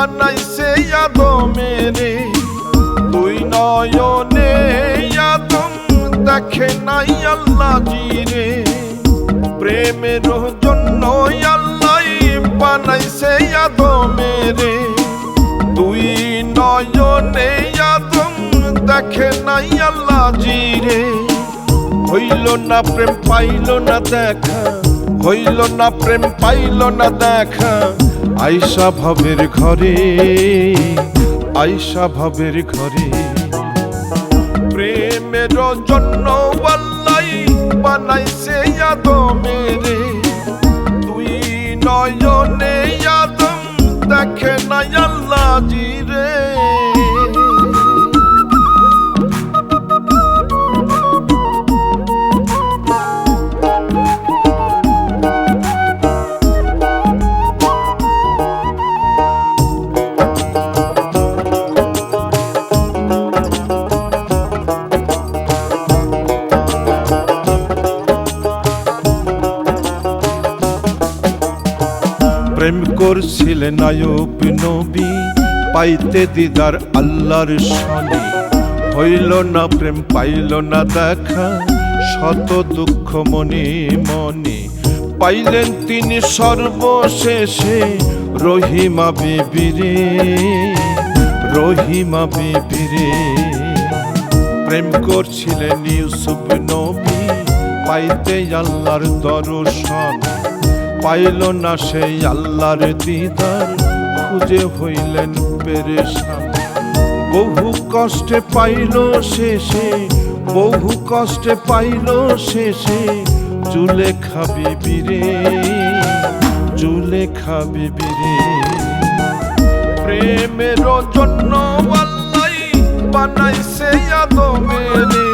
বানাইছে আদমেরে দুই নয়নে আদম দেখে নাই আল্লাহ জিরে প্রেমের জন্য আল্লাহ বানাইছে আদমেরে দুই নয়নে আদম দেখে নাই আল্লাহ জিরে হইল না প্রেম, পাইল না দেখা। হইল না প্রেম, পাইল না দেখা। আইসা ভবের ঘরে আইসা ভবের ঘরে। প্রেমের জন্য বল্লাই বানাইছে আদমেরে তুই নয়নে আদম দেখে নাই আল্লাহ জিরে প্রেম করছিলেন নায়ক নবী, পাইতে দিদার আল্লাহর শনি। হইল না প্রেম, পাইল না দেখা, শত দুঃখ মনে মনে। পাইলেন তিনি সর্বশেষে রহিমা বিবিরে রহিমা বিবিরে প্রেম করছিলেন ইউসুফ নবী, পাইতে আল্লাহর দর্শন। পাইল না সেই আল্লাহর দিদার। খুঁজে হইলেন পেরেশান। বহু কষ্টে পাইল শেষে, বহু কষ্টে পাইল শেষে। জুলে খাবি বিরে জুলে খাবি বিরে। প্রেমের জন্য বানাইছে আদমেরে।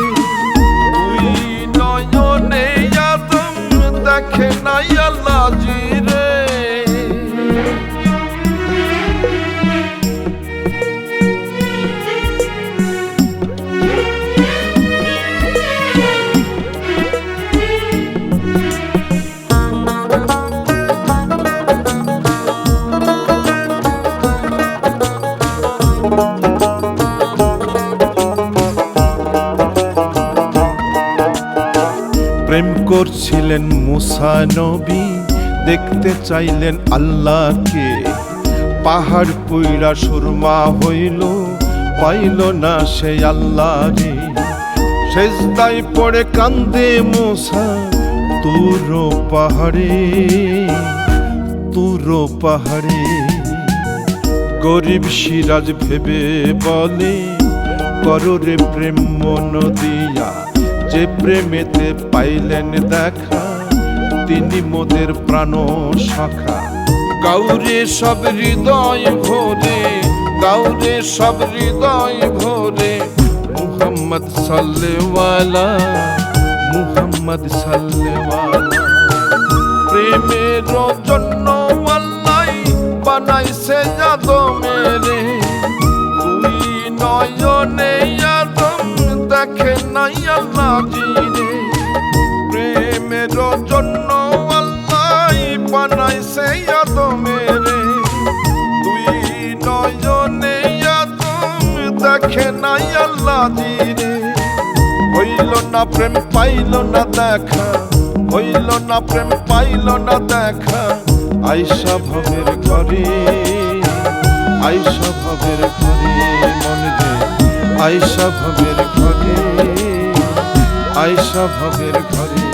প্রেম করছিলেন মুসা নবী, দেখতে চাইলেন আল্লাহকে। পাহাড় পুইরা সুরমা হইল, পাইল না সে আল্লাহ রে শেষদাই পড়ে কান্দে মুসা, তুর পাহাড়ে তুর পাহাড়ে। গরিব সিরাজ ভেবে বলে কররে প্রেম মন দিয়া যে প্রেমেতে পাইলেন দেখা, তিনি মোদের প্রাণ শাখা। গাউরে সব হৃদয় ভোরে গাউরে সব হৃদয় ভোরে, মুহাম্মদ সাল্লেওয়ালা মুহাম্মদ সাল্লেওয়ালা প্রেমের জন্য জিরে প্রেমের জন্য আল্লাহ বানাইছে আদমেরে। তুই নয়নে আদম দেখে নাই আল্লাহ জিরে। হইল না প্রেম, পাইল না দেখা। হইল না প্রেম, পাইল না দেখা। আইসা ভবের ঘরে আইসা ভবের ঘরে মনে রে আইসা ভবের ঘরে আইসা ভবের ঘরে।